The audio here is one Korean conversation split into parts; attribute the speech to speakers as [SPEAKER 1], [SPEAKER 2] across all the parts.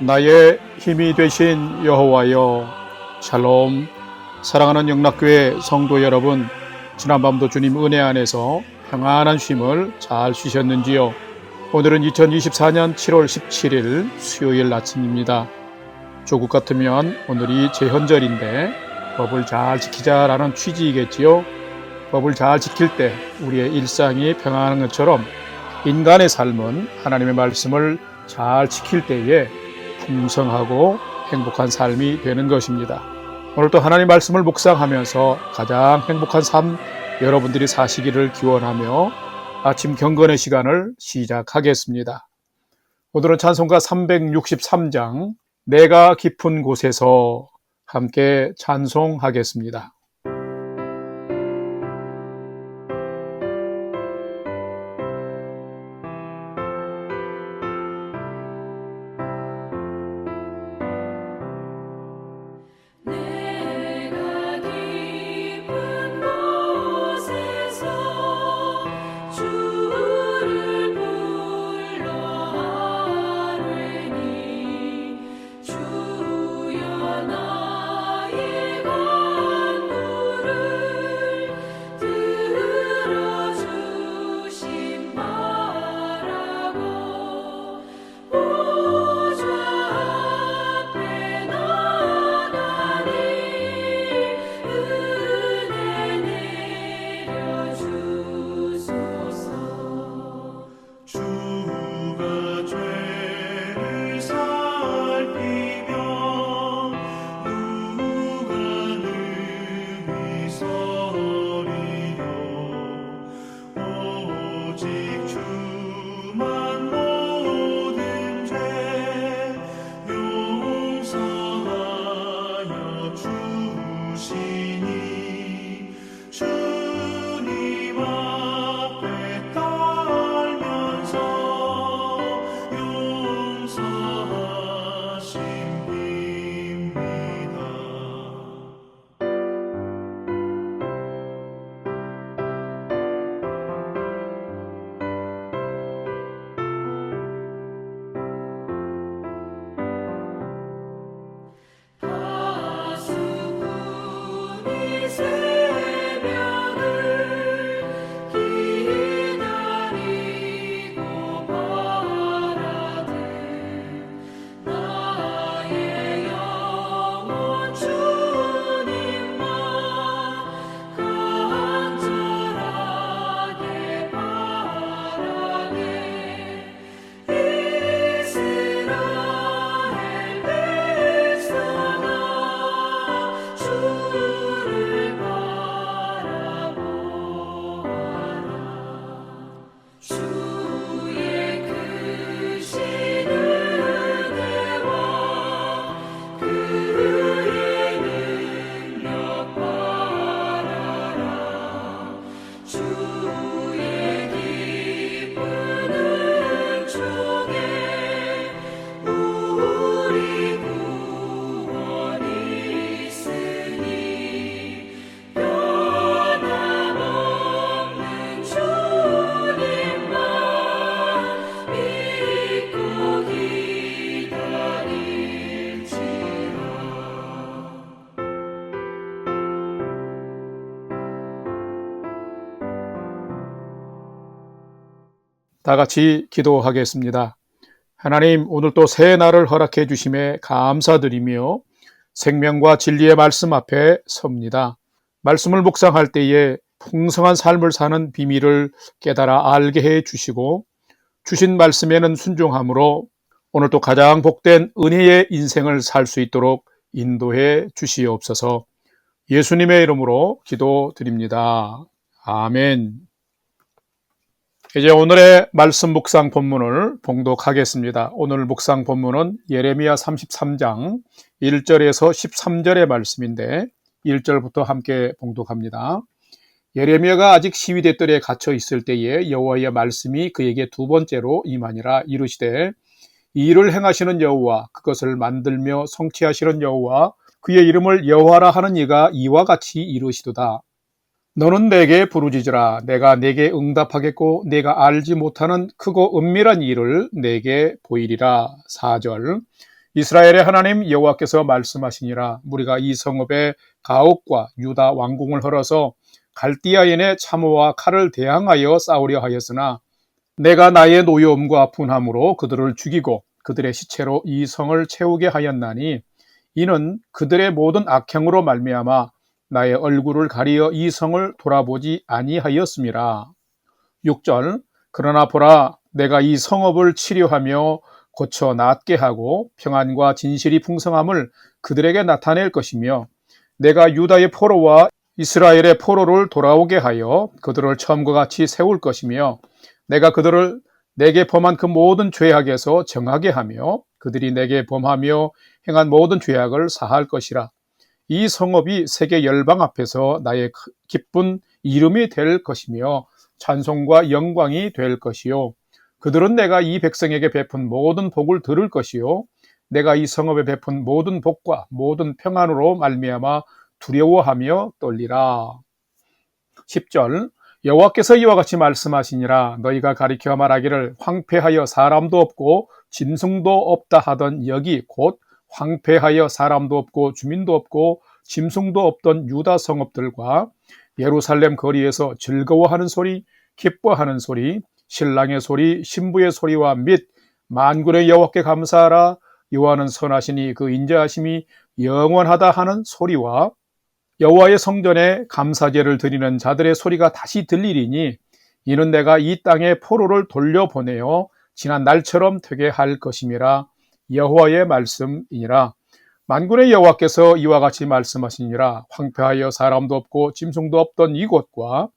[SPEAKER 1] 나의 힘이 되신 여호와여 샬롬. 사랑하는 영락교회 성도 여러분 지난밤도 주님 은혜 안에서 평안한 쉼을 잘 쉬셨는지요? 오늘은 2024년 7월 17일 수요일 아침입니다. 조국 같으면 오늘이 제헌절인데 법을 잘 지키자라는 취지이겠지요? 법을 잘 지킬 때 우리의 일상이 평안한 것처럼 인간의 삶은 하나님의 말씀을 잘 지킬 때에 풍성하고 행복한 삶이 되는 것입니다. 오늘도 하나님 말씀을 묵상하면서 가장 행복한 삶 여러분들이 사시기를 기원하며 아침 경건의 시간을 시작하겠습니다. 오늘은 찬송가 363장 내가 깊은 곳에서 함께 찬송하겠습니다. 다 같이 기도하겠습니다. 하나님, 오늘 또 새 날을 허락해 주심에 감사드리며 생명과 진리의 말씀 앞에 섭니다. 말씀을 묵상할 때에 풍성한 삶을 사는 비밀을 깨달아 알게 해 주시고 주신 말씀에는 순종함으로 오늘 또 가장 복된 은혜의 인생을 살 수 있도록 인도해 주시옵소서 예수님의 이름으로 기도드립니다. 아멘. 이제 오늘의 말씀 묵상 본문을 봉독하겠습니다. 오늘 묵상 본문은 예레미야 33장 1절에서 13절의 말씀인데 1절부터 함께 봉독합니다. 예레미야가 아직 시위대 뜰에 갇혀 있을 때에 여호와의 말씀이 그에게 두 번째로 임하니라 이르시되 이 일을 행하시는 여호와 그것을 만들며 성취하시는 여호와 그의 이름을 여호와라 하는 이가 이와 같이 이르시도다. 너는 내게 부르짖으라. 내가 내게 응답하겠고 내가 알지 못하는 크고 은밀한 일을 내게 보이리라. 4절.
[SPEAKER 2] 이스라엘의 하나님 여호와께서 말씀하시니라 우리가 이 성읍의 가옥과 유다 왕궁을 헐어서 갈디아인의 참호와 칼을 대항하여 싸우려 하였으나 내가 나의 노여움과 분함으로 그들을 죽이고 그들의 시체로 이 성을 채우게 하였나니 이는 그들의 모든 악행으로 말미암아 나의 얼굴을 가리어 이 성을 돌아보지 아니하였음이라. 6절 그러나 보라 내가 이 성읍을 치료하며 고쳐 낫게 하고 평안과 진실이 풍성함을 그들에게 나타낼 것이며 내가 유다의 포로와 이스라엘의 포로를 돌아오게 하여 그들을 처음과 같이 세울 것이며 내가 그들을 내게 범한 그 모든 죄악에서 정하게 하며 그들이 내게 범하며 행한 모든 죄악을 사할 것이라. 이 성읍이 세계 열방 앞에서 나의 기쁜 이름이 될 것이며 찬송과 영광이 될 것이요. 그들은 내가 이 백성에게 베푼 모든 복을 들을 것이요. 내가 이 성읍에 베푼 모든 복과 모든 평안으로 말미암아 두려워하며 떨리라. 10절 여호와께서 이와 같이 말씀하시니라 너희가 가리켜 말하기를 황폐하여 사람도 없고 짐승도 없다 하던 여기 곧 황폐하여 사람도 없고 주민도 없고 짐승도 없던 유다 성읍들과 예루살렘 거리에서 즐거워하는 소리 기뻐하는 소리 신랑의 소리 신부의 소리와 및 만군의 여호와께 감사하라. 여호와는 선하시니 그 인자하심이 영원하다 하는 소리와 여호와의 성전에 감사제를 드리는 자들의 소리가 다시 들리리니 이는 내가 이 땅에 포로를 돌려보내어 지난 날처럼 되게 할 것임이라 여호와의 말씀이니라. 만군의 여호와께서 이와 같이 말씀하시니라. 황폐하여 사람도 없고 짐승도 없던 이곳과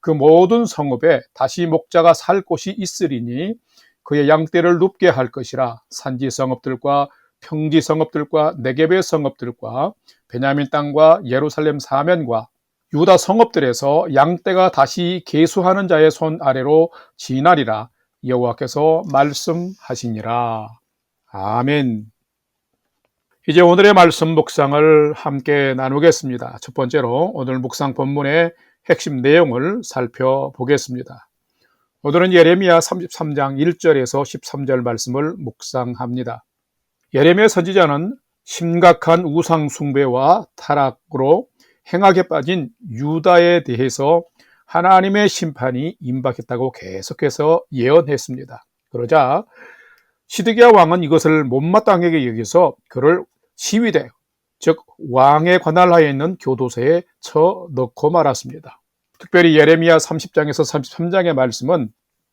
[SPEAKER 2] 그 모든 성읍에 다시 목자가 살 곳이 있으리니 그의 양떼를 눕게 할 것이라. 산지 성읍들과 평지 성읍들과 네겝의 성읍들과 베냐민 땅과 예루살렘 사면과 유다 성읍들에서 양떼가 다시 계수하는 자의 손 아래로 지나리라. 여호와께서 말씀하시니라. 아멘. 이제 오늘의 말씀 묵상을 함께 나누겠습니다. 첫 번째로 오늘 묵상 본문의 핵심 내용을 살펴보겠습니다. 오늘은 예레미야 33장 1절에서 13절 말씀을 묵상합니다. 예레미야 선지자는 심각한 우상 숭배와 타락으로 행악에 빠진 유다에 대해서 하나님의 심판이 임박했다고 계속해서 예언했습니다. 그러자 시드기야 왕은 이것을 못마땅하게 여기서 그를 시위대, 즉 왕의 관할 하에 있는 교도소에 쳐 넣고 말았습니다. 특별히 예레미야 30장에서 33장의 말씀은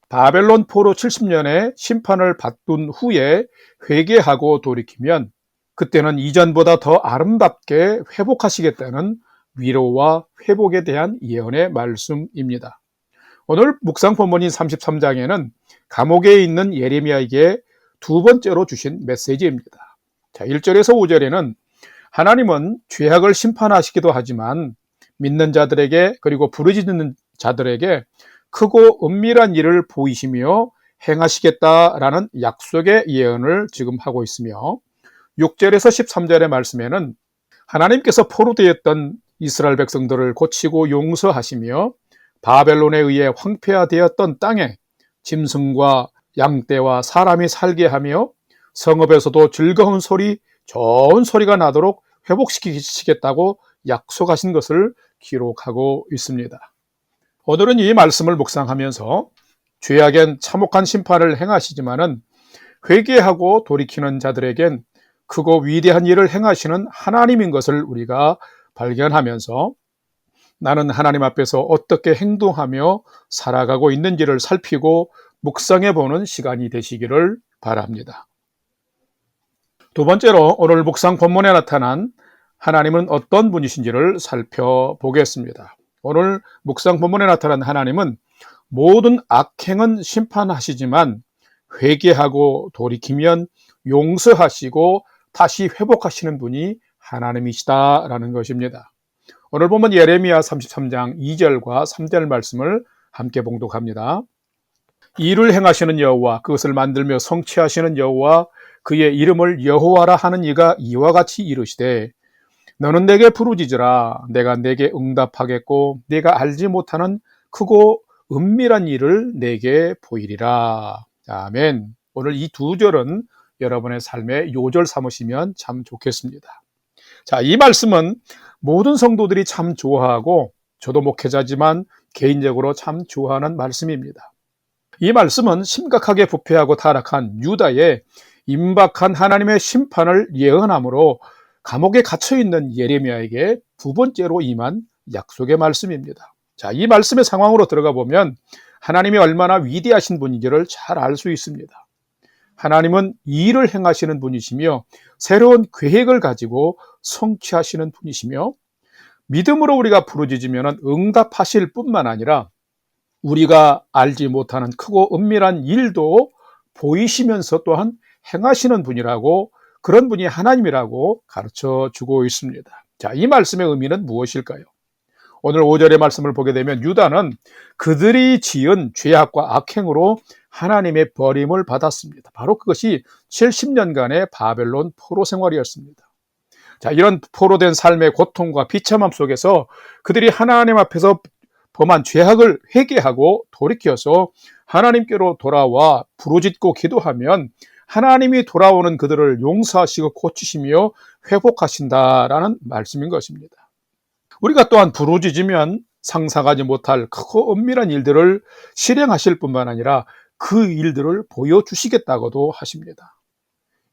[SPEAKER 2] 바벨론 포로 70년의 심판을 받둔 후에 회개하고 돌이키면 그때는 이전보다 더 아름답게 회복하시겠다는 위로와 회복에 대한 예언의 말씀입니다. 오늘 묵상 본문인 33장에는 감옥에 있는 예레미야에게 두 번째로 주신 메시지입니다. 자, 1절에서 5절에는 하나님은 죄악을 심판하시기도 하지만 믿는 자들에게 그리고 부르짖는 자들에게 크고 은밀한 일을 보이시며 행하시겠다라는 약속의 예언을 지금 하고 있으며 6절에서 13절의 말씀에는 하나님께서 포로되었던 이스라엘 백성들을 고치고 용서하시며 바벨론에 의해 황폐화되었던 땅에 짐승과 양떼와 사람이 살게 하며 성읍에서도 즐거운 소리, 좋은 소리가 나도록 회복시키시겠다고 약속하신 것을 기록하고 있습니다. 오늘은 이 말씀을 묵상하면서 죄악엔 참혹한 심판을 행하시지만은 회개하고 돌이키는 자들에겐 크고 위대한 일을 행하시는 하나님인 것을 우리가 발견하면서 나는 하나님 앞에서 어떻게 행동하며 살아가고 있는지를 살피고 묵상해 보는 시간이 되시기를 바랍니다. 두 번째로 오늘 묵상 본문에 나타난 하나님은 어떤 분이신지를 살펴보겠습니다. 오늘 묵상 본문에 나타난 하나님은 모든 악행은 심판하시지만 회개하고 돌이키면 용서하시고 다시 회복하시는 분이 하나님이시다라는 것입니다. 오늘 보면 예레미야 33장 2절과 3절 말씀을 함께 봉독합니다. 일을 행하시는 여호와 그것을 만들며 성취하시는 여호와 그의 이름을 여호와라 하는 이가 이와 같이 이르시되 너는 내게 부르짖으라 내가 내게 응답하겠고 내가 알지 못하는 크고 은밀한 일을 내게 보이리라. 아멘. 오늘 이 두 절은 여러분의 삶에 요절 삼으시면 참 좋겠습니다. 자, 이 말씀은 모든 성도들이 참 좋아하고 저도 목회자지만 개인적으로 참 좋아하는 말씀입니다. 이 말씀은 심각하게 부패하고 타락한 유다의 임박한 하나님의 심판을 예언함으로 감옥에 갇혀 있는 예레미야에게 두 번째로 임한 약속의 말씀입니다. 자, 이 말씀의 상황으로 들어가 보면 하나님이 얼마나 위대하신 분인지를 잘 알 수 있습니다. 하나님은 일을 행하시는 분이시며 새로운 계획을 가지고 성취하시는 분이시며 믿음으로 우리가 부르짖으면 응답하실 뿐만 아니라 우리가 알지 못하는 크고 은밀한 일도 보이시면서 또한 행하시는 분이라고 그런 분이 하나님이라고 가르쳐 주고 있습니다. 자, 이 말씀의 의미는 무엇일까요? 오늘 5절의 말씀을 보게 되면 유다는 그들이 지은 죄악과 악행으로 하나님의 버림을 받았습니다. 바로 그것이 70년간의 바벨론 포로 생활이었습니다. 자, 이런 포로된 삶의 고통과 비참함 속에서 그들이 하나님 앞에서 범한 죄악을 회개하고 돌이켜서 하나님께로 돌아와 부르짖고 기도하면 하나님이 돌아오는 그들을 용서하시고 고치시며 회복하신다라는 말씀인 것입니다. 우리가 또한 부르짖으면 상상하지 못할 크고 은밀한 일들을 실행하실 뿐만 아니라 그 일들을 보여주시겠다고도 하십니다.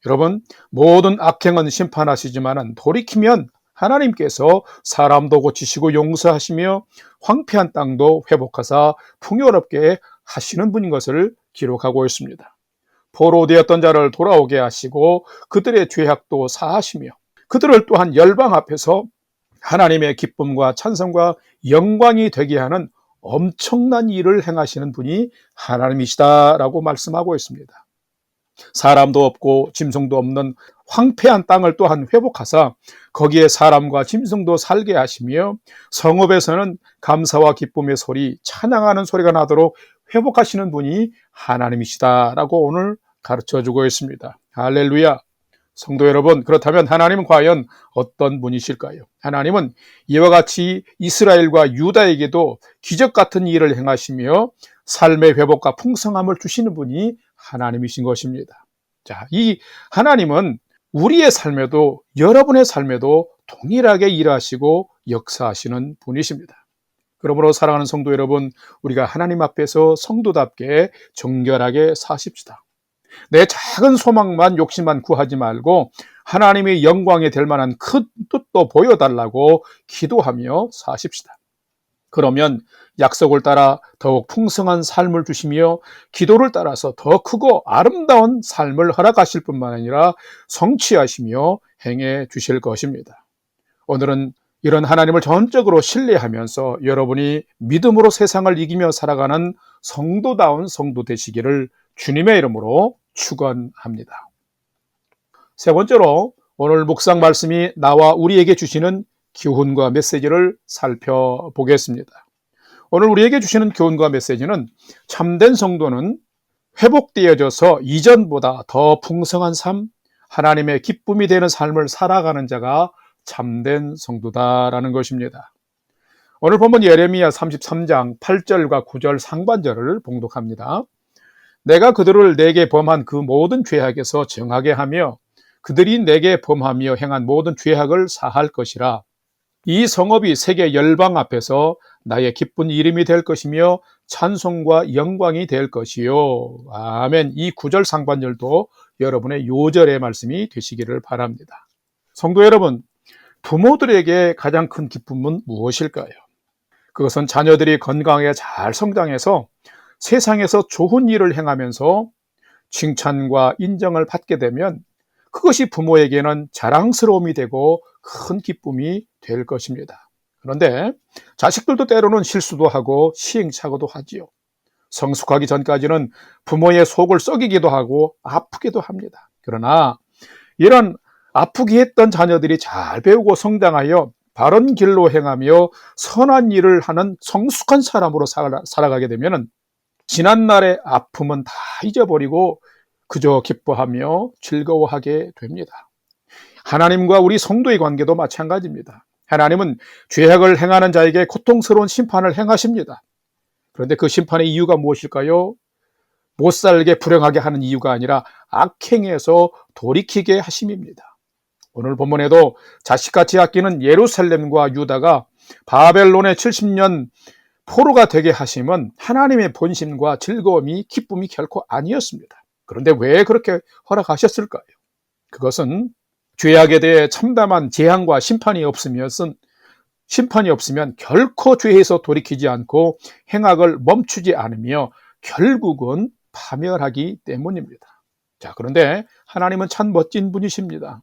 [SPEAKER 2] 여러분, 모든 악행은 심판하시지만 돌이키면 하나님께서 사람도 고치시고 용서하시며 황폐한 땅도 회복하사 풍요롭게 하시는 분인 것을 기록하고 있습니다. 포로되었던 자를 돌아오게 하시고 그들의 죄악도 사하시며 그들을 또한 열방 앞에서 하나님의 기쁨과 찬성과 영광이 되게 하는 엄청난 일을 행하시는 분이 하나님이시다라고 말씀하고 있습니다. 사람도 없고 짐승도 없는 황폐한 땅을 또한 회복하사 거기에 사람과 짐승도 살게 하시며 성읍에서는 감사와 기쁨의 소리, 찬양하는 소리가 나도록 회복하시는 분이 하나님이시다라고 오늘 가르쳐 주고 있습니다. 할렐루야. 성도 여러분, 그렇다면 하나님은 과연 어떤 분이실까요? 하나님은 이와 같이 이스라엘과 유다에게도 기적 같은 일을 행하시며 삶의 회복과 풍성함을 주시는 분이 하나님이신 것입니다. 자, 이 하나님은 우리의 삶에도 여러분의 삶에도 동일하게 일하시고 역사하시는 분이십니다. 그러므로 사랑하는 성도 여러분, 우리가 하나님 앞에서 성도답게 정결하게 사십시다. 내 작은 소망만 욕심만 구하지 말고 하나님의 영광이 될 만한 큰 뜻도 보여달라고 기도하며 사십시다. 그러면 약속을 따라 더욱 풍성한 삶을 주시며 기도를 따라서 더 크고 아름다운 삶을 허락하실 뿐만 아니라 성취하시며 행해 주실 것입니다. 오늘은 이런 하나님을 전적으로 신뢰하면서 여러분이 믿음으로 세상을 이기며 살아가는 성도다운 성도 되시기를 주님의 이름으로 축원합니다. 세 번째로 오늘 묵상 말씀이 나와 우리에게 주시는 교훈과 메시지를 살펴보겠습니다. 오늘 우리에게 주시는 교훈과 메시지는 참된 성도는 회복되어져서 이전보다 더 풍성한 삶, 하나님의 기쁨이 되는 삶을 살아가는 자가 참된 성도다라는 것입니다. 오늘 본문 예레미야 33장 8절과 9절 상반절을 봉독합니다. 내가 그들을 내게 범한 그 모든 죄악에서 정하게 하며 그들이 내게 범하며 행한 모든 죄악을 사할 것이라. 이 성읍이 세계 열방 앞에서 나의 기쁜 이름이 될 것이며 찬송과 영광이 될 것이요. 아멘. 이 구절 상반절도 여러분의 요절의 말씀이 되시기를 바랍니다. 성도 여러분, 부모들에게 가장 큰 기쁨은 무엇일까요? 그것은 자녀들이 건강하게 잘 성장해서 세상에서 좋은 일을 행하면서 칭찬과 인정을 받게 되면 그것이 부모에게는 자랑스러움이 되고 큰 기쁨이 될 것입니다. 그런데 자식들도 때로는 실수도 하고 시행착오도 하지요. 성숙하기 전까지는 부모의 속을 썩이기도 하고 아프기도 합니다. 그러나 이런 아프게 했던 자녀들이 잘 배우고 성장하여 바른 길로 행하며 선한 일을 하는 성숙한 사람으로 살아가게 되면 지난날의 아픔은 다 잊어버리고 그저 기뻐하며 즐거워하게 됩니다. 하나님과 우리 성도의 관계도 마찬가지입니다. 하나님은 죄악을 행하는 자에게 고통스러운 심판을 행하십니다. 그런데 그 심판의 이유가 무엇일까요? 못 살게 불행하게 하는 이유가 아니라 악행에서 돌이키게 하심입니다. 오늘 본문에도 자식같이 아끼는 예루살렘과 유다가 바벨론의 70년 포로가 되게 하심은 하나님의 본심과 즐거움이 기쁨이 결코 아니었습니다. 그런데 왜 그렇게 허락하셨을까요? 그것은 죄악에 대해 참담한 재앙과 심판이 없으면 심판이 없으면 결코 죄에서 돌이키지 않고 행악을 멈추지 않으며 결국은 파멸하기 때문입니다. 자, 그런데 하나님은 참 멋진 분이십니다.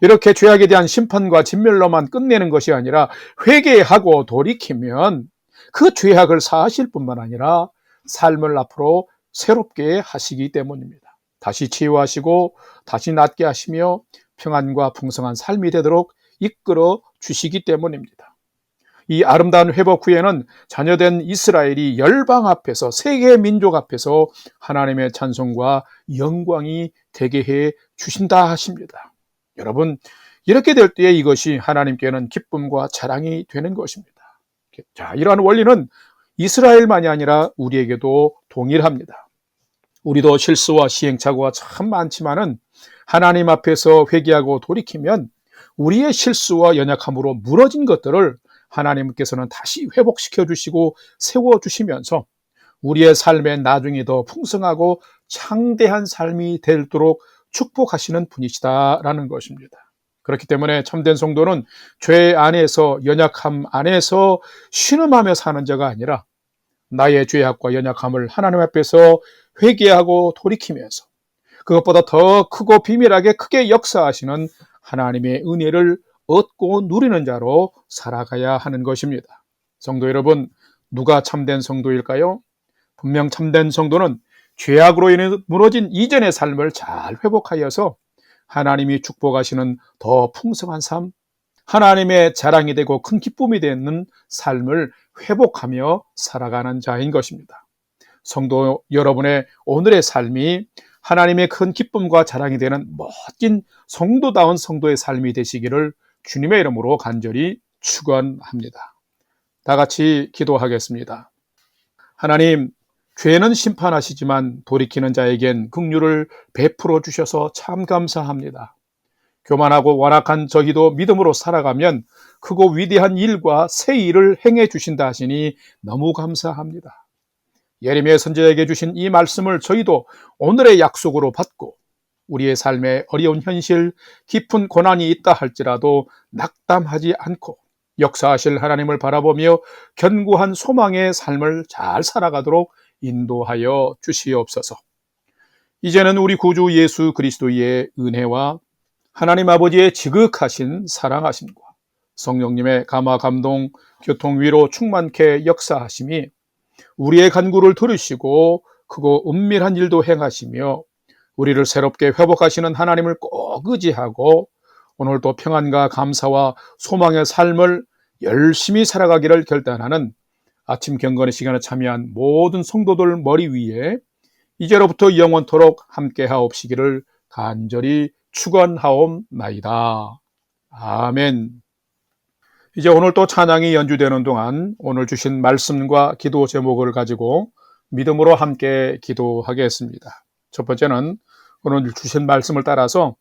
[SPEAKER 2] 이렇게 죄악에 대한 심판과 진멸로만 끝내는 것이 아니라 회개하고 돌이키면 그 죄악을 사하실 뿐만 아니라 삶을 앞으로 새롭게 하시기 때문입니다. 다시 치유하시고 다시 낫게 하시며 평안과 풍성한 삶이 되도록 이끌어 주시기 때문입니다. 이 아름다운 회복 후에는 자녀된 이스라엘이 열방 앞에서 세계 민족 앞에서 하나님의 찬송과 영광이 되게 해 주신다 하십니다. 여러분 이렇게 될 때에 이것이 하나님께는 기쁨과 자랑이 되는 것입니다. 자, 이러한 원리는 이스라엘만이 아니라 우리에게도 동일합니다. 우리도 실수와 시행착오가 참 많지만은 하나님 앞에서 회개하고 돌이키면 우리의 실수와 연약함으로 무너진 것들을 하나님께서는 다시 회복시켜 주시고 세워 주시면서 우리의 삶의 나중이 더 풍성하고 창대한 삶이 되도록 축복하시는 분이시다라는 것입니다. 그렇기 때문에 참된 성도는 죄 안에서 연약함 안에서 신음하며 사는 자가 아니라 나의 죄악과 연약함을 하나님 앞에서 회개하고 돌이키면서 그것보다 더 크고 비밀하게 크게 역사하시는 하나님의 은혜를 얻고 누리는 자로 살아가야 하는 것입니다. 성도 여러분, 누가 참된 성도일까요? 분명 참된 성도는 죄악으로 인해 무너진 이전의 삶을 잘 회복하여서 하나님이 축복하시는 더 풍성한 삶, 하나님의 자랑이 되고 큰 기쁨이 되는 삶을 회복하며 살아가는 자인 것입니다. 성도 여러분의 오늘의 삶이 하나님의 큰 기쁨과 자랑이 되는 멋진 성도다운 성도의 삶이 되시기를 주님의 이름으로 간절히 축원합니다. 다 같이 기도하겠습니다. 하나님, 죄는 심판하시지만 돌이키는 자에겐 긍휼을 베풀어 주셔서 참 감사합니다. 교만하고 완악한 저희도 믿음으로 살아가면 크고 위대한 일과 새 일을 행해 주신다 하시니 너무 감사합니다. 예레미야 선지자에게 주신 이 말씀을 저희도 오늘의 약속으로 받고 우리의 삶에 어려운 현실, 깊은 고난이 있다 할지라도 낙담하지 않고 역사하실 하나님을 바라보며 견고한 소망의 삶을 잘 살아가도록 인도하여 주시옵소서. 이제는 우리 구주 예수 그리스도의 은혜와 하나님 아버지의 지극하신 사랑하심과 성령님의 감화 감동 교통 위로 충만케 역사하심이 우리의 간구를 들으시고 크고 은밀한 일도 행하시며 우리를 새롭게 회복하시는 하나님을 꼭 의지하고 오늘도 평안과 감사와 소망의 삶을 열심히 살아가기를 결단하는 아침 경건의 시간에 참여한 모든 성도들 머리 위에 이제로부터 영원토록 함께 하옵시기를 간절히 축원하옵나이다. 아멘. 이제 오늘 또 찬양이 연주되는 동안 오늘 주신 말씀과 기도 제목을 가지고 믿음으로 함께 기도하겠습니다. 첫 번째는 오늘 주신 말씀을 따라서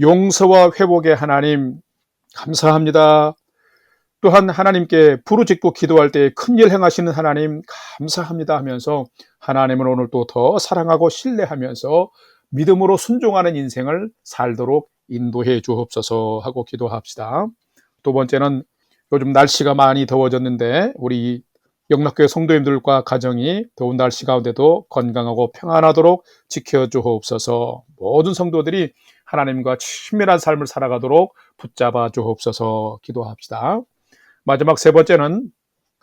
[SPEAKER 2] 용서와 회복의 하나님 감사합니다. 또한 하나님께 부르짖고 기도할 때 큰일 행하시는 하나님 감사합니다 하면서 하나님을 오늘 또 더 사랑하고 신뢰하면서 믿음으로 순종하는 인생을 살도록 인도해 주옵소서 하고 기도합시다. 두 번째는 요즘 날씨가 많이 더워졌는데 우리 영락교회 성도님들과 가정이 더운 날씨 가운데도 건강하고 평안하도록 지켜 주옵소서. 모든 성도들이 하나님과 친밀한 삶을 살아가도록 붙잡아 주옵소서 기도합시다. 마지막 세 번째는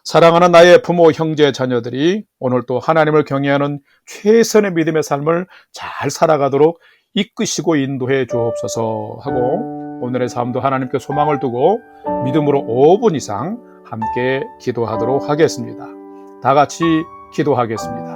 [SPEAKER 2] 사랑하는 나의 부모, 형제, 자녀들이 오늘 또 하나님을 경외하는 최선의 믿음의 삶을 잘 살아가도록 이끄시고 인도해 주옵소서 하고 오늘의 삶도 하나님께 소망을 두고 믿음으로 5분 이상 함께 기도하도록 하겠습니다. 다 같이 기도하겠습니다.